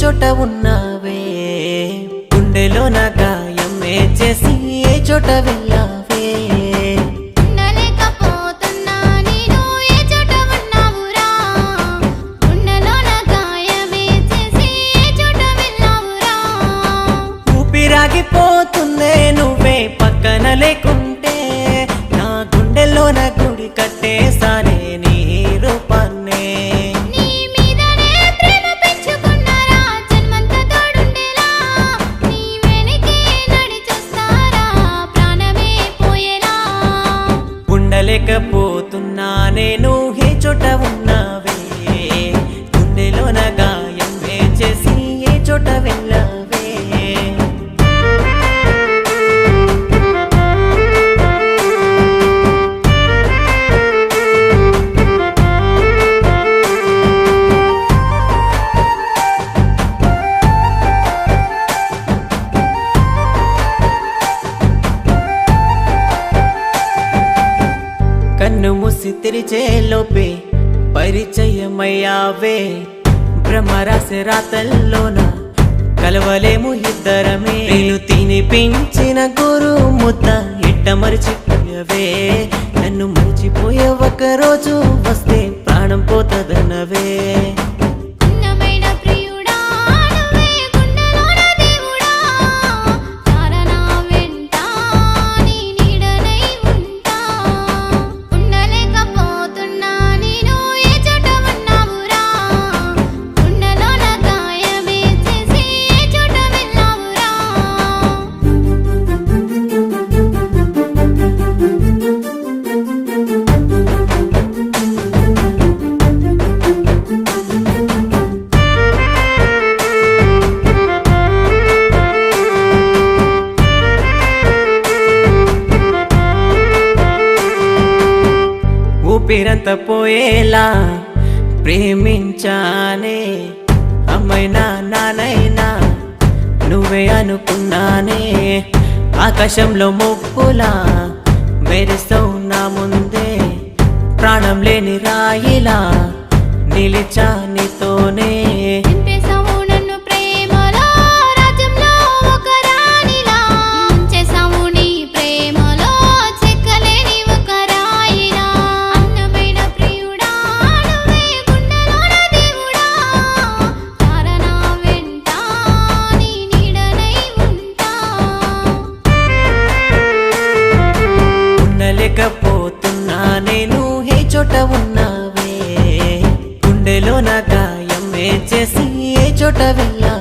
చోట ఉన్నావే? గుండెలో నా గాయం చేసి ఏ చోట వెళ్ళావే? నేను ఊపిరాగిపోతుందే నువ్వే పక్కన లేకుంటే నా గుండెలో నా గుడి కట్టేసానే లేకపోతున్నా నేను ఏ చోట ఉన్నా కన్ను మూసి తెరిచే లోపే పరిచయమయ్యావే. బ్రహ్మరాశి రాతల్లోన కలవలేము ఇద్దరమే. నేను తినిపించిన గురు ముద్ద ఇట్ట మరిచిపోయవే. నన్ను మరిచిపోయే ఒకరోజు వస్తే ప్రాణం పోతదనవే ఊపిరంత పోయేలా ప్రేమించానే. అమ్మైనా నానైనా నువ్వే అనుకున్నానే. ఆకాశంలో మొక్కులా మెరిస్తావు నా ముందే. ప్రాణం లేని రాయిలా నిలిచా నీ నేను ఏ చోట ఉన్నావే? గుండెలో నా గాయం ఏ చేసి ఏ చోట వెళ్ళా